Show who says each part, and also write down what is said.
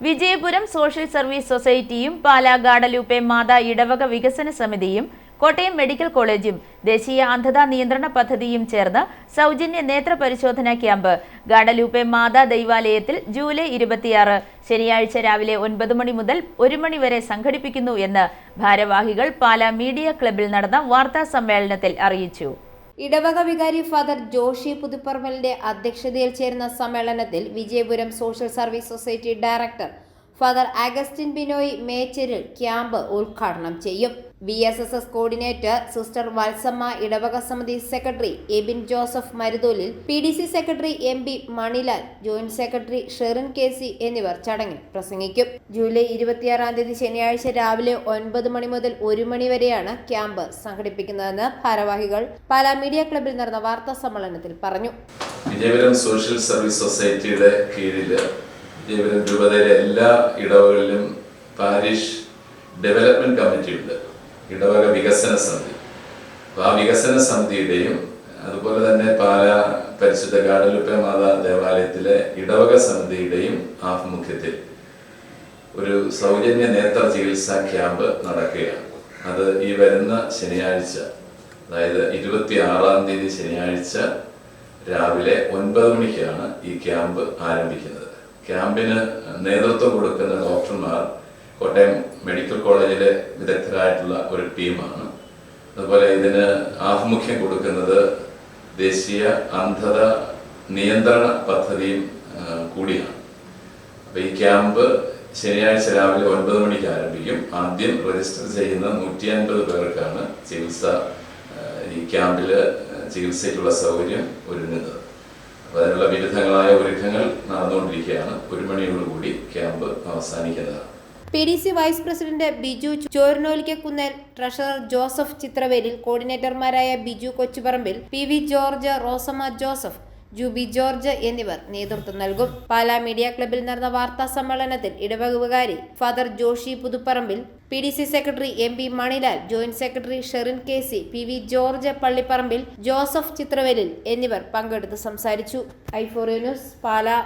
Speaker 1: Vijayapuram social service സൊസൈറ്റിയും Pala Guadalupe മാതാ ഇടവക വികസന സമിതിയും കോട്ടയം മെഡിക്കൽ കോളേജും ദേശീയ അന്ധതാ നിയന്ത്രണ പദ്ധതിയും ചേർന്ന് സൗജന്യ നേത്ര പരിശോധനാ ക്യാമ്പ് ഗാഡലൂപ്പെ മാതാ ദൈവാലയത്തിൽ ജൂലൈ ഇരുപത്തിയാറ് ശനിയാഴ്ച രാവിലെ ഒൻപത് മണി മുതൽ ഒരു മണി വരെ സംഘടിപ്പിക്കുന്നു എന്ന് ഭാരവാഹികൾ പാലാ മീഡിയ ക്ലബിൽ നടന്ന വാർത്താ സമ്മേളനത്തിൽ അറിയിച്ചു.
Speaker 2: ഇടവക വികാരി ഫാദർ ജോഷി പുതുപ്പറമ്പലിന്റെ അധ്യക്ഷതയിൽ ചേരുന്ന സമ്മേളനത്തിൽ Vijayapuram social service society director father Augustine Binoy Mecharil camp ഉദ്ഘാടനം ചെയ്യും. V S S S coordinator sister Valsamma ഇടവക സമിതി secretary Ebin Joseph Marutholil P D C secretary M P Manilal joint secretary Sherin K C എന്നിവർ ചടങ്ങിൽ പ്രസംഗിക്കും. July ഇരുപത്തിയാറാം തീയതി ശനിയാഴ്ച രാവിലെ ഒൻപത് മണി മുതൽ ഒരു മണി വരെയാണ് ക്യാമ്പ് സംഘടിപ്പിക്കുന്നതെന്ന് ഭാരവാഹികൾ പാലാ മീഡിയ ക്ലബിൽ നടന്ന വാർത്താ സമ്മേളനത്തിൽ പറഞ്ഞു.
Speaker 3: സോഷ്യൽ സർവീസ് സൊസൈറ്റിയുടെ കീഴിൽ രൂപതയിലെ എല്ലാ ഇടവകളിലും പാരിഷ് ഡെവലപ്മെന്റ് കമ്മിറ്റി ഉണ്ട്. ഇടവക വികസന സമിതി. അപ്പോൾ ആ വികസന സമിതിയുടെയും അതുപോലെ തന്നെ പാല പരിശുദ്ധ ഗാഡലുപ്പ മാതാ ദേവാലയത്തിലെ ഇടവക സമിതിയുടെയും ആഭിമുഖ്യത്തിൽ ഒരു സൗജന്യ നേത്ര ചികിത്സാ ക്യാമ്പ് നടക്കുകയാണ്. അത് ഈ വരുന്ന ശനിയാഴ്ച അതായത് ഇരുപത്തി ആറാം തീയതി ശനിയാഴ്ച രാവിലെ ഒൻപത് മണിക്കാണ് ഈ ക്യാമ്പ് ആരംഭിക്കുന്നത്. ക്യാമ്പിന് നേതൃത്വം കൊടുക്കുന്ന ഡോക്ടർമാർ കോട്ടയം മെഡിക്കൽ കോളേജിലെ വിദഗ്ധരായിട്ടുള്ള ഒരു ടീമാണ്. അതുപോലെ ഇതിന് ആഭിമുഖ്യം കൊടുക്കുന്നത് ദേശീയ അന്ധത നിയന്ത്രണ പദ്ധതിയും കൂടിയാണ്. അപ്പോൾ ഈ ക്യാമ്പ് ശനിയാഴ്ച രാവിലെ ഒൻപത് മണിക്ക് ആരംഭിക്കും. ആദ്യം രജിസ്റ്റർ ചെയ്യുന്ന നൂറ്റി അൻപത് പേർക്കാണ് ചികിത്സ ഈ ക്യാമ്പിൽ ചികിത്സയ്ക്കുള്ള സൗകര്യം ഒരുങ്ങുന്നത്. അതിനുള്ള വിരുദ്ധങ്ങളായ ഒരുക്കങ്ങൾ നടന്നുകൊണ്ടിരിക്കുകയാണ്. ഒരു മണിയോടുകൂടി camp അവസാനിക്കുന്നതാണ്
Speaker 2: P D C vice president Biju Choranolikkunnel treasurer Joseph Chithravelil കോർഡിനേറ്റർമാരായ Biju Kochuparambil P V George Rosamma Joseph Juby George എന്നിവർ നേതൃത്വം നൽകും. പാലാ മീഡിയ ക്ലബിൽ നടന്ന വാർത്താ സമ്മേളനത്തിൽ ഇടവകുപകാരി father Joshi Puthuparambil P D C secretary M P Manilal joint secretary Sherin K C P V George Pallipparambil Joseph Chithravelil എന്നിവർ പങ്കെടുത്ത് സംസാരിച്ചു. ഐഫോറിയോ ന്യൂസ് പാലാ.